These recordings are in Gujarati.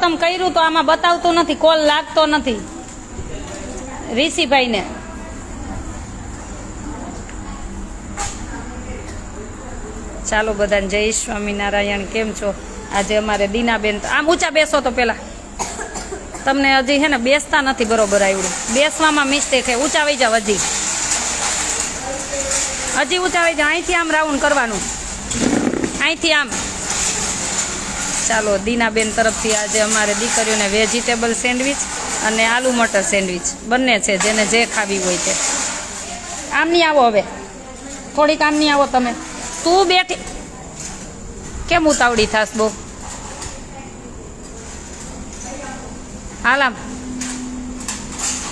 તમે કર્યું તો આમાં બતાવતું નથી, કોલ લાગતો નથી. ઋષિભાઈને. ચાલો બધાને જય સ્વામિનારાયણ, કેમ છો? આજે અમારે દીનાબેન આમ ઊંચા બેસો તો પેલા. તમને હજી હે ને બેસતા નથી બરોબર આવ્યું બેસવામાં મિસ્ટેક છે, ઊંચા વહી જાવ હજી. હજી ઊંચા વહી જાવ અહીંથી આમ રાઉન્ડ કરવાનું. અહીંથી આમ. ચાલો, દીનાબેન તરફથી આજે અમારે દીકરીઓને વેજીટેબલ સેન્ડવિચ અને આલુ મટર સેન્ડવિચ. બંને છે, જેને જે ખાવી હોય તે. આમ નહીં આવો હવે. થોડીક આમ નહીં આવો તમે. તું બેઠી. કેમ ઉતાવળી થાસ બહુ? હાલ આમ.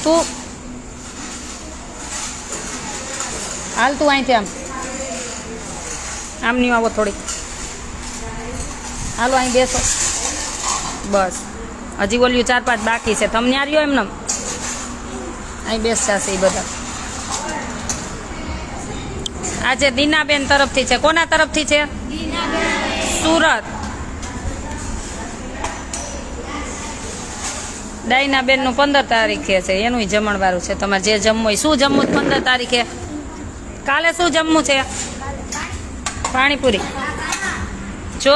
તું. હાલ તું અહીંથી આમ. આમ નહીં આવો થોડીક. હાલો, અહીં બેસો. બસ. હજી ઓલ્યું ચાર પાંચ બાકી છે. તમને આવ્યો એમને અહીં બેસતા છે એ બધા. આજે દીનાબેન તરફથી છે, કોના તરફથી છે? સુરત. ડાયનાબેનનું પંદર તારીખે છે, એનું જમણવારું છે. તમારે જે જમવું હોય, શું જમવું પંદર તારીખે? કાલે શું જમવું છે? પાણીપુરી. જો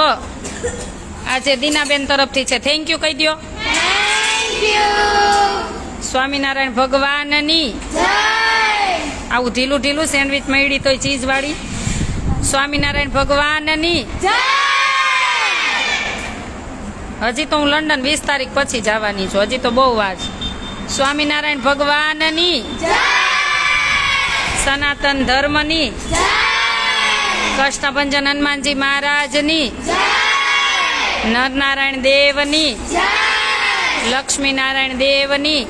આજે દીનાબેન તરફથી છે. થેન્ક યુ કહી દો સ્વામિનારાયણ ભગવાનની આવું ઢીલું ઢીલું સેન્ડવિચ મળી તોય ચીઝ વાળી સ્વામિનારાયણ ભગવાનની. હજી તો હું લંડન વીસ તારીખ પછી જવાની છું. હજી તો બહુ વાર સ્વામિનારાયણ ભગવાનની. સનાતન ધર્મની. કૃષ્ણભંજન હનુમાનજી મહારાજની. નરનારાયણ દેવની લક્ષ્મી નારાયણ દેવની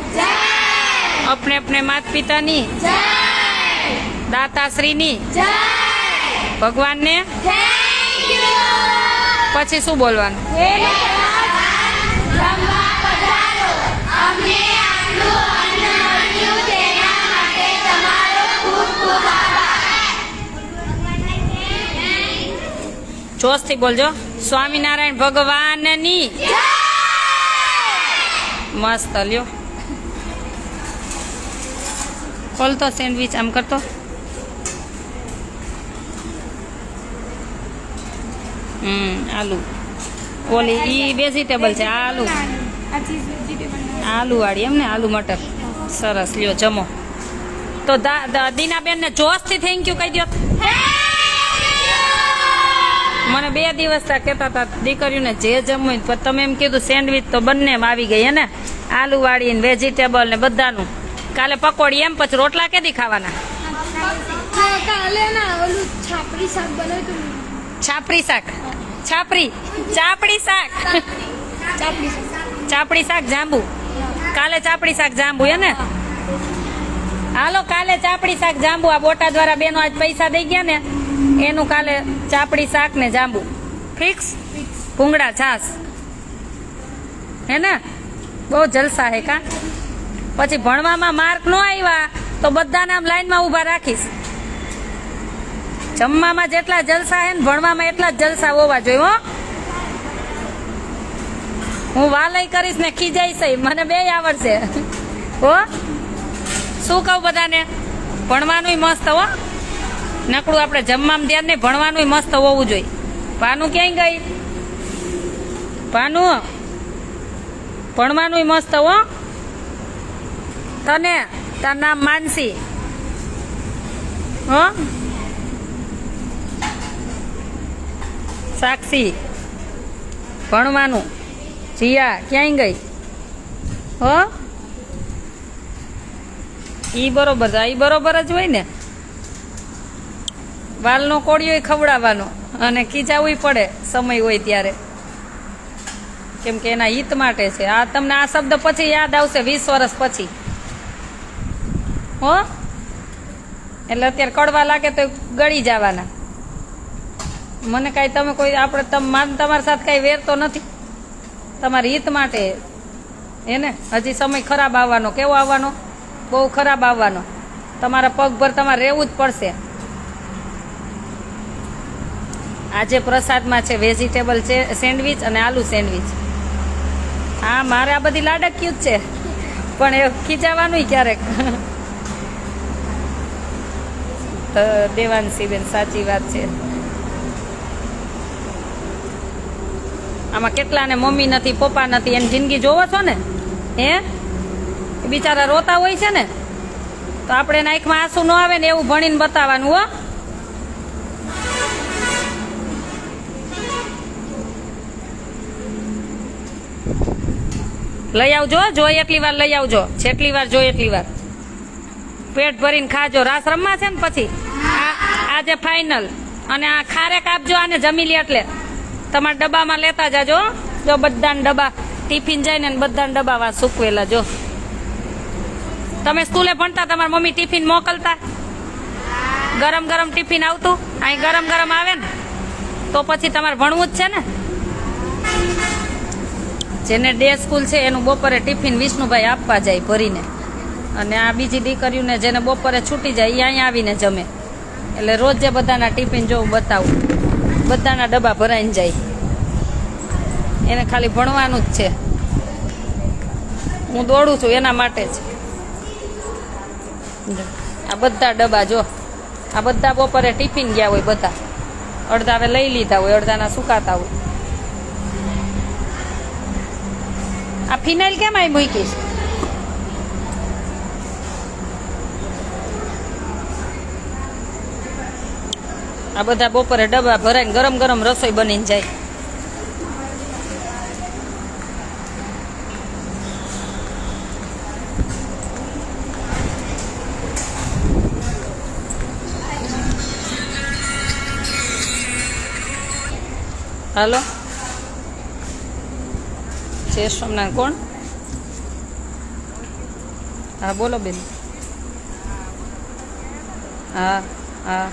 અપને અપને માત પિતાની દાતાશ્રીની ભગવાનને પછી શું બોલવાનું? જોશથી બોલજો. સ્વામિનારાયણ ભગવાનની. મસ્ત, લ્યો. ખોલતો સેન્ડવિચ, આમ કરતો. હમ, આલુ. ઓલી, ઈ વેજીટેબલ છે, આલુ. આલુ વાળી એમ ને, આલુ મટર. સરસ, લ્યો, જમો. તો દા- ને જોશથી થેન્ક યુ કહી દો મને બે દિવસ તા કહેતા હતા દીકરીઓને જે જમવું પણ તમે એમ કીધું સેન્ડવિચ તો બંને આવી ગઈ હે આલુ વાળી ને વેજીટેબલ ને બધાનું. કાલે પકોડી એમ, પછી રોટલા કેદી ખાવાના? છાપરી શાક. છાપરી. ચાપડી શાક. ચાપડી શાક જાંબુ. કાલે ચાપડી શાક જાંબુ હે ને? હાલો, કાલે ચાપડી શાક જાંબુ. આ બોટા દ્વારા બેનો આજ પૈસા દઈ ગયા ને. એનું કાલે ચાપડી શાક ને જાંબુ. ફિક્સ? ભૂંગળા છાસ હે ને? બહુ જલસા હે કા? પછી ભણવામાં માર્ક ન આવ્યા તો બધાને આમ લાઈનમાં ઊભા રાખીશ. જમવામાં જેટલા જલસા હે ને, ભણવામાં એટલા જ જલસા હોવા જોઈએ, હો. હું વાલય કરીશ ને ખીજાઈશ. મને બે આવડશે. હો? શું કહું બધાને? ભણવાનુંય મસ્ત, હો. નકડું આપણે જમવામાં ધ્યાન નહીં ભણવાનુંય મસ્ત હોવું જોઈએ. પાનું ક્યાંય ગઈ? પાનું ભણવાનુંય મસ્ત હો. તને? તાર નામ માનસી. હો? સાક્ષી. ભણવાનું. જીયા, ક્યાંય ગઈ? હો? ઈ બરોબર છે ઈ બરોબર જ હોય ને? વાલનો કોળિયો ખવડાવવાનો અને ખીજાવું પડે, સમય હોય ત્યારે. કેમ કે એના હિત માટે છે. આ તમને આ શબ્દ પછી યાદ આવશે, વીસ વર્ષ પછી. હો? એટલે અત્યારે કડવા લાગે તો ગળી જવાના. મને કાંઈ તમે કોઈ, આપણે તમારી સાથે કાંઈ વેરતો નથી? તમારી હિત માટે એને હજી સમય ખરાબ આવવાનો. કેવો આવવાનો? બહુ ખરાબ આવવાનો. તમારા પગભર તમારે રહેવું જ પડશે. આજે પ્રસાદમાં છે વેજીટેબલ છે સેન્ડવિચ અને આલુ સેન્ડવિચ હા, મારે આ બધી લાડક્યું જ છે. પણ એ ખીચાવાનું ક્યારેક. તો દેવાંશીબેન સાચી વાત છે. આમાં કેટલાને મમ્મી નથી, પપ્પા નથી, એની જિંદગી જોવો છો ને? હે? બિચારા રોતા હોય છે ને? તો આપણે એના આંખમાં આંસુ ન આવે ને એવું ભણીને બતાવવાનું, હો. લઈ આવજો, જોઈ એટલી વાર લઈ આવજો. જેટલી વાર જોઈ એટલી વાર. પેટ ભરીને ખાજો. રાસ રમવા છે ને પછી? આજે ફાઇનલ અને આ ખારેક આપજો આને જમી લે એટલે. તમારા ડબ્બામાં લેતા જાજો. જો બધાને ડબ્બા ટિફિન જાય ને બધાને ડબ્બા વાર સૂકવેલા જો. તમે સ્કૂલે ભણતા, તમારા મમ્મી ટિફિન મોકલતા? ગરમ ગરમ ટિફિન આવતું? અહીં ગરમ ગરમ આવે ને? તો પછી તમારે ભણવું જ છે ને? જેને ડે સ્કૂલ છે, એનું બપોરે ટિફિન વિષ્ણુભાઈ આપવા જાય ભરીને. અને આ બીજી દીકરીઓને જેને બપોરે છૂટી જાય એ અહીંયા આવીને જમે. એટલે રોજ જે બધાના ટિફિન જોઉં બતાવું, બધાના ડબ્બા ભરાઈને જાય. એને ખાલી ભણવાનું જ છે. હું દોડું છું એના માટે જ. આ બધા ડબ્બા જો, આ બધા બપોરે ટિફિન ગયા હોય બધા. અડધા હવે લઈ લીધા હોય, અડધાના સુકાતા હોય. આ ફિનાઇલ કેમ આવી મૂકીશ આ બધા બપોરે ડબ્બા ભરાઈને ગરમ ગરમ રસોઈ બનીને જાય. હાલો? જય સોમનાથ. કોણ? હા બોલો બેન. હા હા.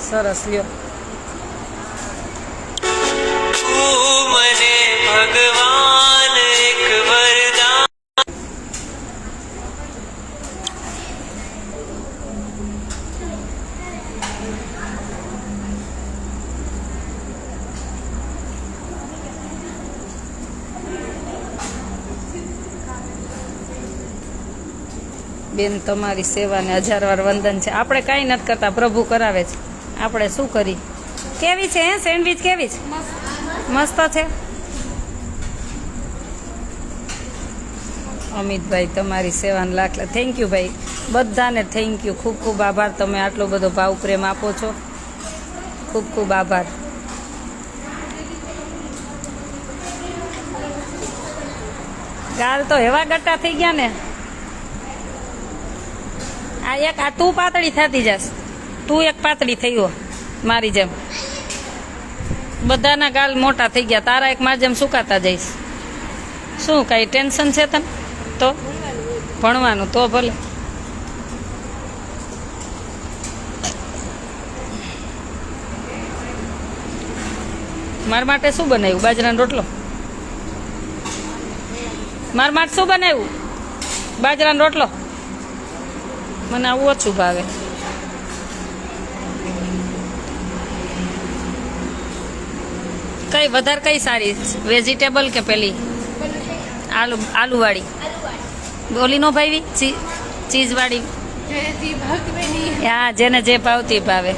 સરસ લ્યો. બેન તમારી સેવાને હજાર વાર વંદન છે. આપણે કાંઈ નથી કરતા, પ્રભુ કરાવે છે. આપણે શું કરી કેવી છે, હે? સેન્ડવિચ કેવી છે? મસ્ત છે. અમિતભાઈ, તમારી સેવાને લાખ થેન્ક યુ ભાઈ. બધાને થેન્ક યુ ખૂબ ખૂબ આભાર. તમે આટલો બધો ભાવ પ્રેમ આપો છો. ખૂબ ખૂબ આભાર. ગાલ તો એવા ગટ્ટા થઈ ગયા ને. આ એક આ તું પાતળી થતી જાસ. તું એક પાતળી હો, મારી જેમ. બધાના ગાલ મોટા થઈ ગયા. તારા એક મારી જેમ સુકાતા જઈશ. શું, કાંઈ ટેન્શન છે તને? તો? ભણવાનું, તો ભલે. મારા માટે શું બનાવ્યું? બાજરાનો રોટલો? મારા માટે શું બનાવ્યું? બાજરાનો રોટલો? મને આવું ઓછું ભાવે. કઈ વધારે કઈ સારી? વેજીટેબલ કે પેલી? આલુ, આલુવાળી? બોલી નો ભાવી ચીઝવાળી? હા, જેને જે ભાવતી ભાવે.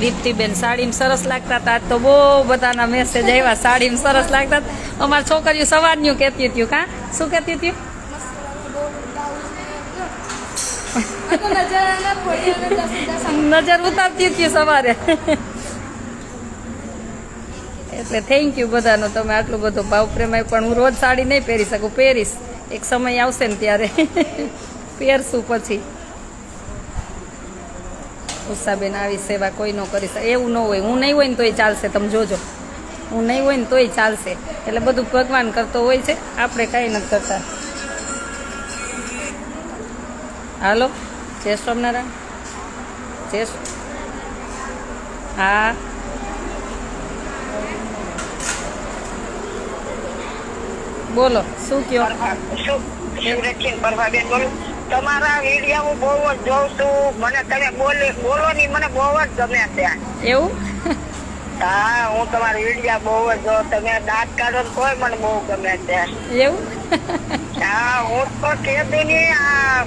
દીપ્તિબેન, સાડીમાં સરસ લાગતા હતા તો બહુ બધાના મેસેજ આવ્યા. સાડીમાં સરસ લાગતા. અમારી છોકરીઓ સવારનું કહેતી હતી કા? શું કહેતી હતી? નજર ઉતારતી હતી સવારે. એટલે થેન્ક યુ બધાનો, તમે આટલું બધું ભાવ પ્રેમાય પણ હું રોજ સાડી નહીં પહેરી શકું, પહેરીશ. એક સમય આવશે ને ત્યારે. પહેરશું પછી. ઉષાબેન આવી સેવા કોઈ ન કરી શકે. એવું ન હોય. હું નહીં હોય ને તોય ચાલશે, તમે જોજો. હું નહીં હોય ને તોય ચાલશે. એટલે બધું ભગવાન કરતો હોય છે. આપણે કાંઈ નથી કરતા. હાલો જય સ્વામિનારાયણ. જય હા. બોલો શું કયો? તમારા વીડિયો હું બહુ જ જોઉં છું. મને તમે બોલે બોલો ની મને બહુ જ ગમે છે. એવું? હા હું તમારા વીડિયો બહુ જ જોઉં. તમે દાંત કાઢો કોઈ મને બહુ ગમે છે. એવું? હા હું તો કે આ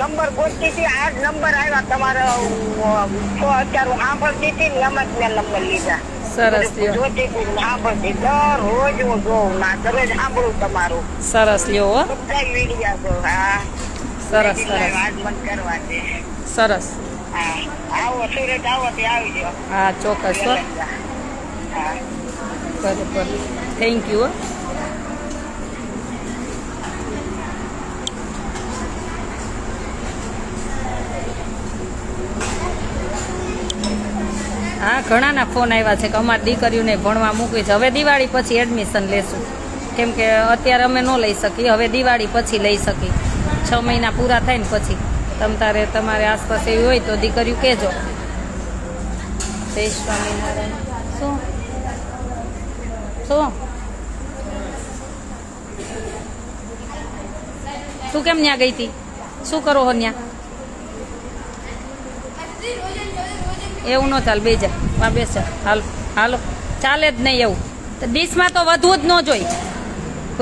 નંબર ગોતતી હતી આ જ નંબર આવ્યા. તમારો તો અત્યારે હું સાંભળતી હતી ને એમ જ મેં નંબર લીધા. સરસ સરસ લ્યો સરસ સરસ. છે સરસ. હા. ચોક્કસ હા. બરોબર. થેન્ક યુ હો, ઘણાના ફોન આવ્યા છે કે અમારી દીકરીઓને ભણવા મૂકવી છે. હવે દિવાળી પછી એડમિશન લેશું. કેમ કે અત્યારે અમે ન લઈ શકીએ. હવે દિવાળી પછી લઈ શકીએ. છ મહિના પૂરા થાય ને પછી. તમ તારે તમારે આસપાસ એવી હોય તો દીકરીઓ કહેજો. જય સ્વામિનારાયણ શું? શું? તું કેમ ત્યાં ગઈ હતી? શું કરો હો ત્યાં એવું ન ચાલ બે જા માં બેસ. હાલો હાલો. ચાલે જ નહીં એવું. તો ડીશમાં તો વધવું જ ન જોઈ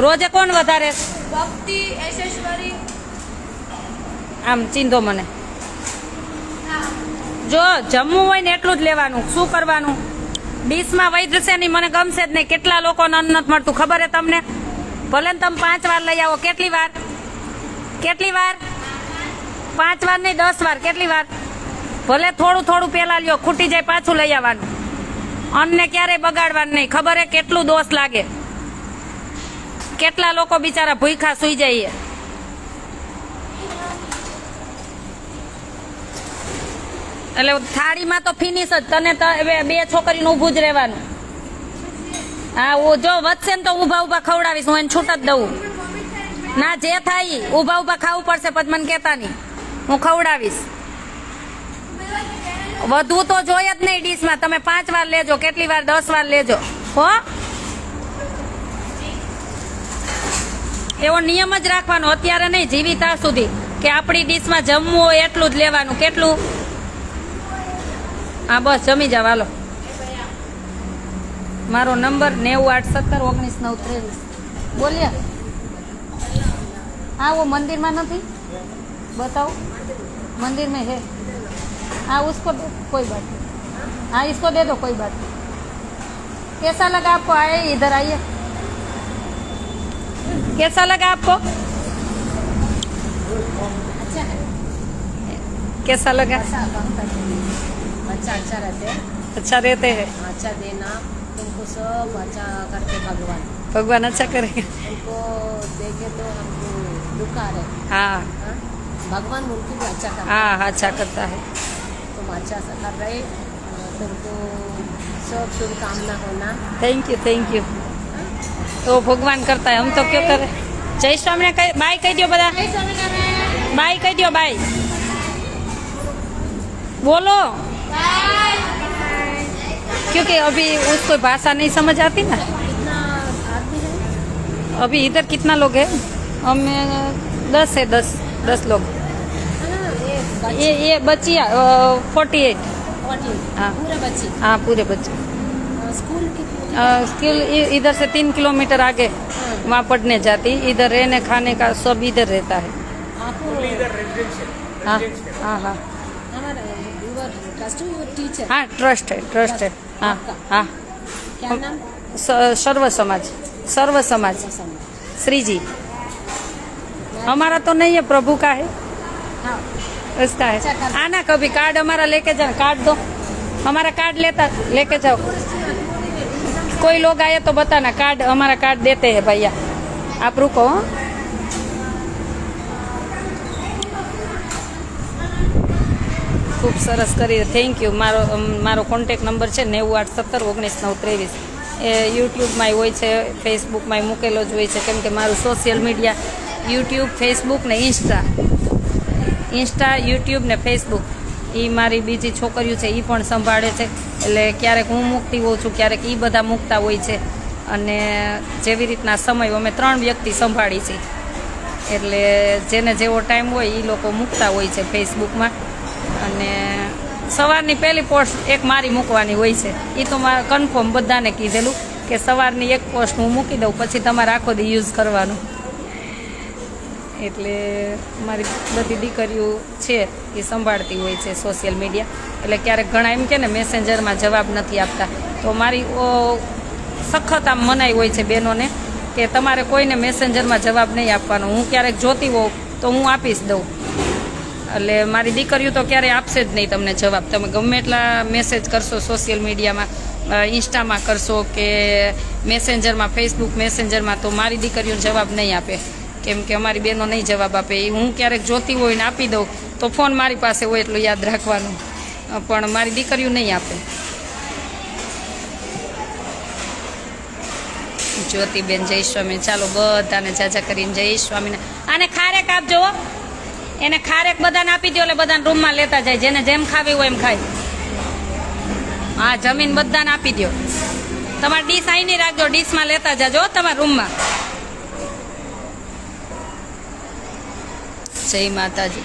રોજે કોણ વધારે? ભક્તિ એસેશ્વરી આમ ચીંધો મને. જો જમવું હોય ને એટલું જ લેવાનું. શું કરવાનું? ડીશમાં વહી જશે નહીં મને ગમશે જ નહીં. કેટલા લોકોને અન્ન નથી મળતું. ખબર હે તમને? ભલે ને તમે પાંચ વાર લઈ આવો. કેટલી વાર? કેટલી વાર? પાંચ વાર નહીં દસ વાર. કેટલી વાર? ભલે થોડું થોડું પેલા લ્યો, ખૂટી જાય પાછું લઈ આવવાનું. અન્નને ક્યારેય બગાડવાનું નહીં, ખબર હે કેટલું દોષ લાગે? કેટલા લોકો બિચારા ભૂખા સુઈ જાય એટલે થાળીમાં તો ફિનિશ જ, તને બે છોકરીનું ઊભું જ રહેવાનું. હા, ઓ જો વધશે ને તો ઊભા ઊભા ખવડાવીશ, હું એને છૂટ જ દઉં. ના, જે થાય ઊભા ઊભા ખાવું પડશે પછી મને કહેતા નહીં. હું ખવડાવીશ. વધુ તો જોઈએ જ નહીં ડીશમાં. તમે પાંચ વાર લેજો, કેટલી વાર, દસ વાર લેજો. હો? એવો નિયમ જ રાખવાનો, અત્યારે નહીં, જીવિતા સુધી. કે આપણી ડીશમાં જમવું હોય એટલું જ લેવાનું. કેટલું? હા, બસ, જમી જાવ હાલો. મારો નંબર નેવું આઠ સત્તર ઓગણીસ નવ ત્રેવીસ. બોલીએ. હા હું મંદિરમાં નથી? બતાવો. મંદિરમાં હે. है हाँ उसको दे कोई बात नहीं। हाँ इसको दे दो कोई बात नहीं। कैसा लगा आपको? आए इधर आइए। कैसा लगा आपको? अच्छा कैसा लगा? अच्छा अच्छा रहते हैं। अच्छा रहते हैं। अच्छा देना तुमको सब अच्छा करते भगवान। भगवान अच्छा करेगा। हमको देखे तो हमको दुख आ रहे हाँ। हाँ? भगवान उनको भी अच्छा कर हाँ अच्छा करता है। हमारे साथ कर रहे तुमको सब शुभकामना होना थैंक यू थैंक यू તો ભગવાન કરતા હમ તો કયો કરે જય સ્વામીને કહી બાય कह दियो બધા બાય कह दियो બાય बोलो। क्योंकि अभी उसको भाषा नहीं समझ आती ना। अभी इधर कितना लोग है? हम दस है दस दस लोग। हाँ, ये बच्चे ये ये बच्चिया फोर्टी एट फोर्टी हाँ। पूरे बच्चे हाँ पूरे बच्चे अ, स्कूल कितने अ, स्कूल इ- इधर से तीन किलोमीटर आगे वहाँ पढ़ने जाती इधर रहने खाने का सब इधर रहता है आपको हाँ हाँ हाँ हमारा यूर ट्रस्ट यूर टीचर हाँ ट्रस्ट है ट्रस्ट है हाँ हाँ क्या नाम स- सर्व समाज सर्व समाज समझ श्री जी हमारा तो नहीं है प्रभु का है हाँ उसका अच्छा, है कर- आना कभी कार्ड हमारा लेके जाओ कार्ड दो हमारा कार्ड लेता लेके जाओ कोई लोग आए तो बताना कार्ड हमारा कार्ड देते हैं भैया आप रुको हाँ? ખૂબ સરસ કરી થેન્ક યુ મારો અમ, મારો કોન્ટેક નંબર છે નેવું આઠ સત્તર ઓગણીસ નવ ત્રેવીસ એ યુટ્યુબમાં હોય છે ફેસબુકમાં મૂકેલો જ હોય છે કેમ કે મારું સોશિયલ મીડિયા યુટ્યુબ ફેસબુક ને ઇન્સ્ટા ઇન્સ્ટા યુટ્યુબ ને ફેસબુક એ મારી બીજી છોકરીઓ છે એ પણ સંભાળે છે. એટલે ક્યારેક હું મૂકતી હોઉં છું, ક્યારેક એ બધા મૂકતા હોય છે. અને જેવી રીતના સમય, અમે ત્રણ વ્યક્તિ સંભાળી છે એટલે જેને જેવો ટાઈમ હોય એ લોકો મૂકતા હોય છે ફેસબુકમાં અને સવારની પહેલી પોસ્ટ એક મારી મૂકવાની હોય છે. એ તો મારે કન્ફર્મ બધાને કીધેલું કે સવારની એક પોસ્ટ હું મૂકી દઉં, પછી તમારે આખો દી યુઝ કરવાનું. એટલે મારી બધી દીકરીઓ છે એ સંભાળતી હોય છે સોશિયલ મીડિયા એટલે ક્યારેક ઘણા એમ કે ને મેસેન્જરમાં જવાબ નથી આપતા. તો મારી સખત આમ મનાઈ હોય છે બહેનોને કે તમારે કોઈને મેસેન્જરમાં જવાબ નહીં આપવાનો. હું ક્યારેક જોતી હોઉં તો હું આપીશ દઉં. એટલે મારી દીકરીઓ તો ક્યારેય આપશે જ નહીં તમને જવાબ. તમે ગમે એટલા મેસેજ કરશો સોશિયલ મીડિયામાં ઇન્સ્ટામાં કરશો કે મેસેન્જરમાં ફેસબુક મેસેન્જરમાં તો મારી દીકરીઓ જવાબ નહીં આપે. કેમ કે અમારી બહેનો નહીં જવાબ આપે. એ હું ક્યારેક જોતી હોય ને આપી દઉં, તો ફોન મારી પાસે હોય એટલું યાદ રાખવાનું. પણ મારી દીકરીઓ નહીં આપે. જ્યોતિબેન, જય સ્વામી. ચાલો, બધાને જાજા કરીને જય સ્વામીને. આને ખારેક આપજો. એને ખારેક બધાને આપી દો એટલે બધાને રૂમમાં લેતા જાય. જેને જેમ ખાવી હોય એમ ખાય. હા જમીન બધાને આપી દો તમારે ડીશ આવીને રાખજો, ડીશમાં લેતા જાજો તમારા રૂમમાં. જય માતાજી.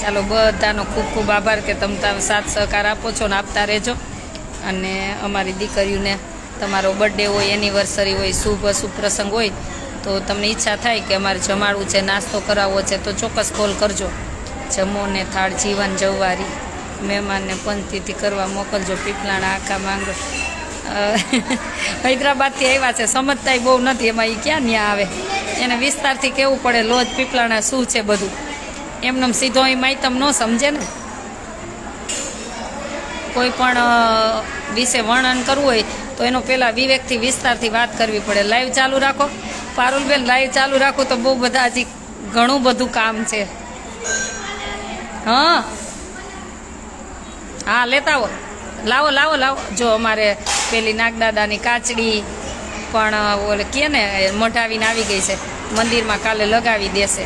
ચાલો બધાનો ખૂબ ખૂબ આભાર કે તમે તમે સાથ સહકાર આપો છો ને આપતા રહેજો. અને અમારી દીકરીઓને તમારો બર્થડે હોય એનિવર્સરી હોય શુભ અશુભ પ્રસંગ હોય તો તમને ઈચ્છા થાય કે અમારે જમાડવું છે નાસ્તો કરાવવો છે તો ચોક્કસ કોલ કરજો. જમો ને થાળ જીવન જવવારી મહેમાનને પંચતિથિ કરવા મોકલજો પીપલાણા આખા માંગો અ, હૈદરાબાદથી આવ્યા છે. સમજતાય બહુ નથી, એમાં એ ક્યાં ન્યા આવે? એને વિસ્તારથી કેવું પડે, લોજ, પીપળાના શું છે બધું? એમને સીધો અહીં માહિતમ ન સમજે ને? કોઈ પણ વિશે વર્ણન કરવું હોય, તો એનો પહેલાં વિવેકથી, વિસ્તારથી વાત કરવી પડે. લાઈવ ચાલુ રાખો. પારુલબેન, લાઈવ ચાલુ રાખો તો બહુ બધા હજી ઘણું બધું કામ છે. હા. હા, લેતા આવો. લાવો લાવો લાવો. જો અમારે પેલી નાગદાદાની કાચડી પણ ઓલે કે ને મઢાવીને આવી ગઈ છે. મંદિરમાં કાલે લગાવી દેશે.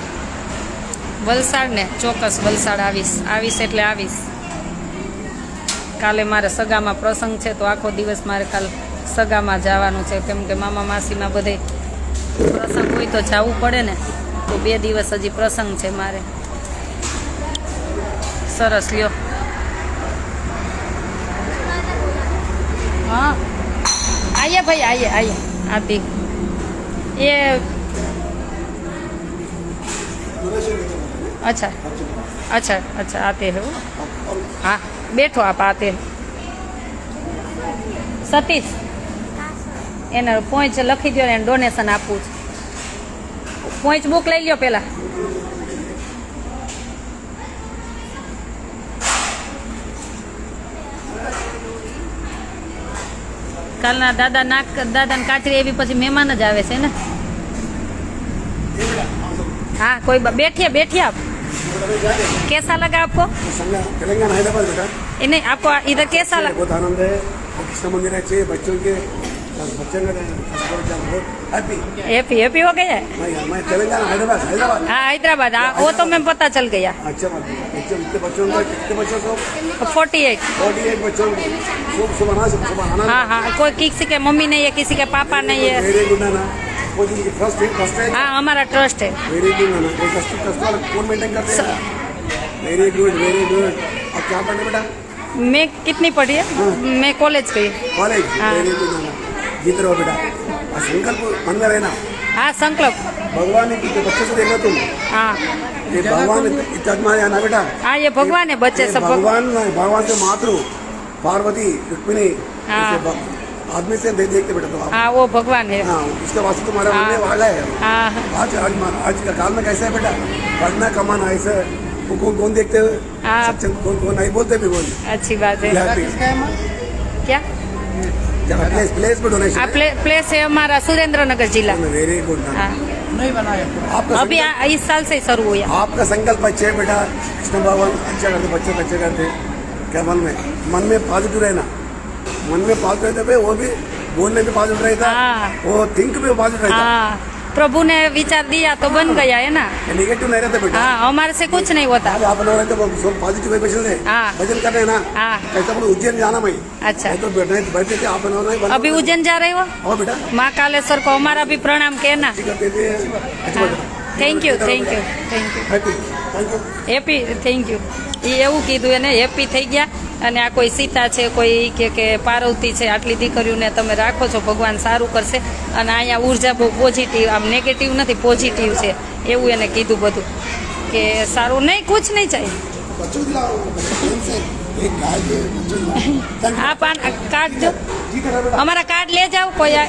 વલસાડ ને ચોક્કસ વલસાડ આવીશ. આવીશ એટલે આવીશ. કાલે મારે સગામાં પ્રસંગ છે, તો આખો દિવસ મારે કાલ સગામાં જવાનું છે. કેમ કે મામા માસીમાં બધે પ્રસંગ હોય તો જવું પડે ને, તો બે દિવસ હજી પ્રસંગ છે મારે. સરસ લ્યો. हाँ आइए भाई आइए आइए आप भी ये अच्छा अच्छा अच्छा आते हैं वो हाँ बैठो आप आते हैं સતીશ એને પોઈન્ટ લખી દો ને એને ડોનેશન આપવું છે પોઈન્ટ બુક લઈ લ્યો પેલા કાલના દાદા નાક દાદાને કાચરી એવી પછી મહેમાન જ આવે છે ને हाँ कोई ब- बैठिए बैठिए आप कैसा लगा आपको संगा- तेलंगाना हैदराबाद बेटा ये नहीं आपको इधर कैसा लगा बहुत आनंद है और कृष्ण मंदिर अच्छे बच्चों के हैप्पी हैप्पी हो गया मैं मैं तेलंगाना हैदराबाद हैदराबाद। हाँ हैदराबाद हाँ वो तो मैं पता चल गया। अच्छा बात है। बच्चों कितने बच्चों का? कितने बच्चों को। फोर्टी एट फोर्टी एट बच्चों को हाँ हाँ कोई किसी के मम्मी नहीं है किसी के पापा नहीं है। है है। हाँ हमारा ट्रस्ट है। वेरी गुड हैं। वेरी गुड क्या पढ़ने बेटा? मैं कितनी पढ़ी है? मैं कॉलेज गई। कॉलेज हाँ। वेरी गुड नाना जीत रहो बेटा और संकल्प मन में रहना हाँ संकल्प भगवान ने कितने बच्चे से देखा तुम हाँ ये भगवान इतना माया ना बेटा हाँ ये भगवान है बच्चे ये सब भग- भगवान नहीं, भगवान से मातृ पार्वती रुक्मिणी हाँ। ऐसे भ- आदमी से दे देखते बेटा तो आप हाँ वो भगवान है हाँ उसके वास्ते तुम्हारे मन में हाँ। वाला है हाँ आज आज आज का काल में कैसा है बेटा पढ़ना कमाना ऐसे वो कौन कौन देखते हैं हाँ। सच्चन कौन कौन नहीं बोलते भी बोल अच्छी बात है क्या प्लेस प्लेस पे आ डोनेशन प्लेस है हमारा सुरेंद्र नगर जिला वेरी गुड हाँ। आपका अभी संकल्प- आ- इस साल से शुरू हुआ। आपका संकल्प अच्छे है बेटा कृष्ण भगवान अच्छा करते बच्चों को अच्छे करते। क्या मन में? मन में पॉजिटिव रहना। मन में पॉजिटिव रहते वो भी बोलने में पॉजिटिव रहता। हाँ। वो थिंक में पॉजिटिव रहता। हाँ। प्रभु ने विचार दिया तो बन गया है ना ये नेगेटिव नहीं रहते बेटा हाँ हमारे से कुछ नहीं होता आज आप लोग रहते हो सब पॉजिटिव वाइब्रेशन है हाँ। भजन करने हैं ना हाँ। कैसे अपन उज्जैन जाना मैं अच्छा नहीं तो बैठे बैठे थे आप लोग नहीं अभी उज्जैन जा रहे हो आओ बेटा माँ कालेश्वर को हमारा भी प्रणाम कहना ठीक है दे हाँ thank you thank you thank you happy thank you happy thank you એ એવું કીધું એને હેપી થઈ ગયા અને આ કોઈ સીતા છે કોઈ કે કે પાર્વતી છે આટલી દીકરીઓને તમે રાખો છો ભગવાન સારું કરશે. અને અહીંયા ઊર્જા બહુ પોઝિટિવ આમ નેગેટિવ નથી પોઝિટિવ છે. એવું એને કીધું બધું. કે સારું નહીં કુછ નહીં ચાહીએ હા પાન કાર્ડ અમારા કાર્ડ લે જાવ કોઈ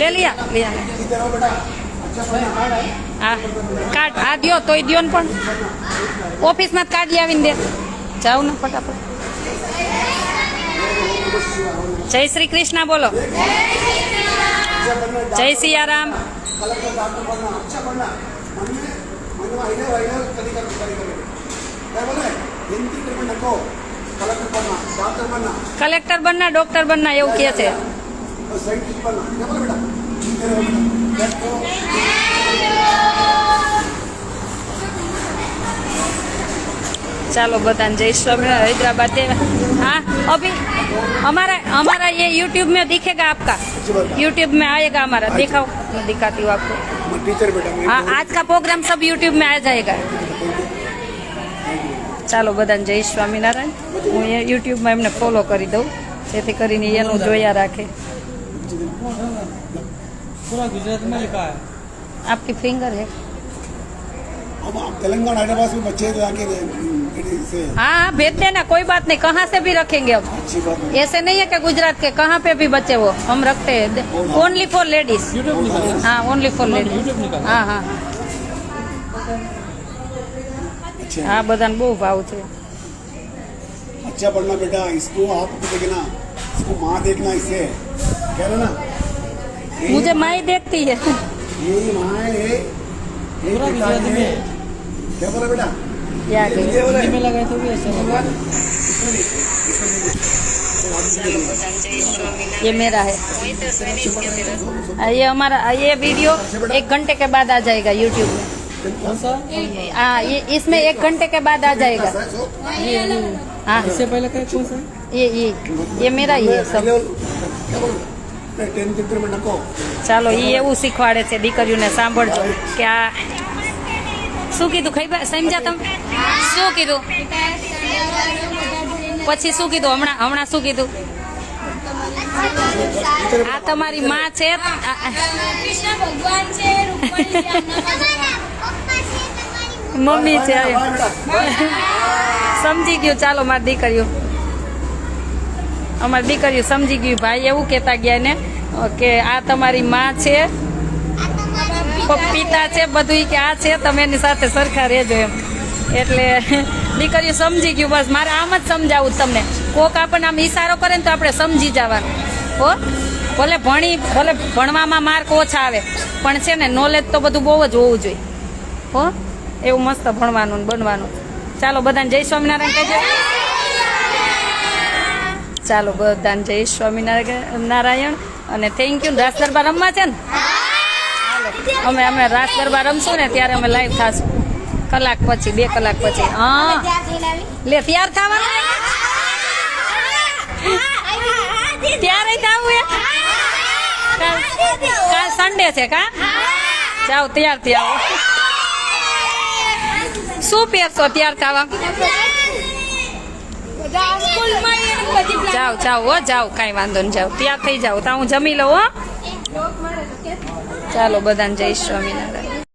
લે લિયા લે હા કાર્ડ આ દો તોય દો ને પણ. ઓફિસમાં કાર્ડ લાવીને દે. જાઓ ને ફટાફટ. જય શ્રી કૃષ્ણ બોલો. જય સિયારામ. કલેક્ટર બનના ડોક્ટર બનના એવું કે છે. બેટા. ચાલો બધાને જય સ્વામી हैदराबाद से हाँ अभी हमारा हमारा ये यूट्यूब में दिखेगा आपका यूट्यूब में आएगा हमारा दिखाओ मैं दिखाती हूँ आपको मैं टीचर बेटा मैं हाँ आज का प्रोग्राम सब यूट्यूब में आ जाएगा ચાલો બધાને જય સ્વામિનારાયણ હું એ યુટ્યુબમાં એમને ફોલો કરી દઉં જેથી કરીને એનું જોયા રાખે पूरा गुजरात में लिखा है આપકી ફિંગર હે अब आप तेलंगाना हैदराबाद में बच्चे तो आके से हाँ हाँ भेज देना कोई बात नहीं कहाँ से भी रखेंगे अब अच्छी बात है ऐसे नहीं है कि गुजरात के कहाँ पे भी बच्चे वो हम रखते हैं ओनली फॉर लेडीज यूट्यूब निकाला हाँ ओनली फॉर लेडीज यूट्यूब निकाला હા હા अच्छा આ બધાને બહુ ભાવ છે अच्छा पढ़ना बेटा इसको आप देखना इसको माँ देखना इससे कह रहे ना यही- मुझे माई देखती है यही माँ है क्या बोला बेटा क्या गई ये बोले हिंदी में लगाए तो भी ऐसा लगा ये मेरा है आ, ये हमारा आ, ये वीडियो एक घंटे के बाद आ जाएगा यूट्यूब में कौन सा हाँ ये इसमें एक घंटे के बाद आ जाएगा हाँ इससे पहले का कौन सा ये ये ये मेरा ही है सब क्या बोल टेन चित्र में नको ચાલો એ એવું શીખવાડે છે દીકરીઓને સાંભળજો કે આ શું કીધું? ખાઈ સમજ્યા તમે? શું કીધું? પછી શું કીધું? હમણાં હમણાં શું કીધું? આ તમારી માં છે. મમ્મી છે સમજી ગયું. ચાલો, મારી દીકરીઓ. અમારી દીકરીઓ સમજી ગયું. ભાઈ એવું કહેતા ગયા ને, કે આ તમારી માં છે. પ- પિતા છે બધું કે આ છે, તમે એની સાથે સરખા રહેજો એમ. એટલે દીકરીઓ સમજી ગયું, બસ મારે આમ જ સમજાવું તમને. કોક આપણને આમ ઈશારો કરે ને તો આપણે સમજી જવાનું. હો? ભલે ભણી, ભલે ભણવામાં માર્ક ઓછા આવે, પણ છે ને નોલેજ તો બધું બહુ જ હોવું જોઈએ. હો? એવું મસ્ત ભણવાનું બનવાનું. ચાલો બધાને જય સ્વામિનારાયણ કહેજો. ચાલો બધાને જય સ્વામિનારાયણ નારાયણ અને થેન્ક યુ રાસ દરબાર રમવા છે ને? અમે અમે રાસ ગરબા રમશું ને ત્યારે અમે લાઈવ થાશું કલાક પછી બે કલાક પછી હા લે તૈયાર થવાનું ત્યારે થવું કાલ સન્ડે છે કા જાઓ તૈયારથી આવો શું પહેરશો તૈયાર થવા જાઓ જાઓ હો જાઓ કાંઈ વાંધો નહીં જાઓ તૈયાર થઈ જાઓ તો હું જમી લઉં હો ચાલો બધાને જય સ્વામિનારાયણ.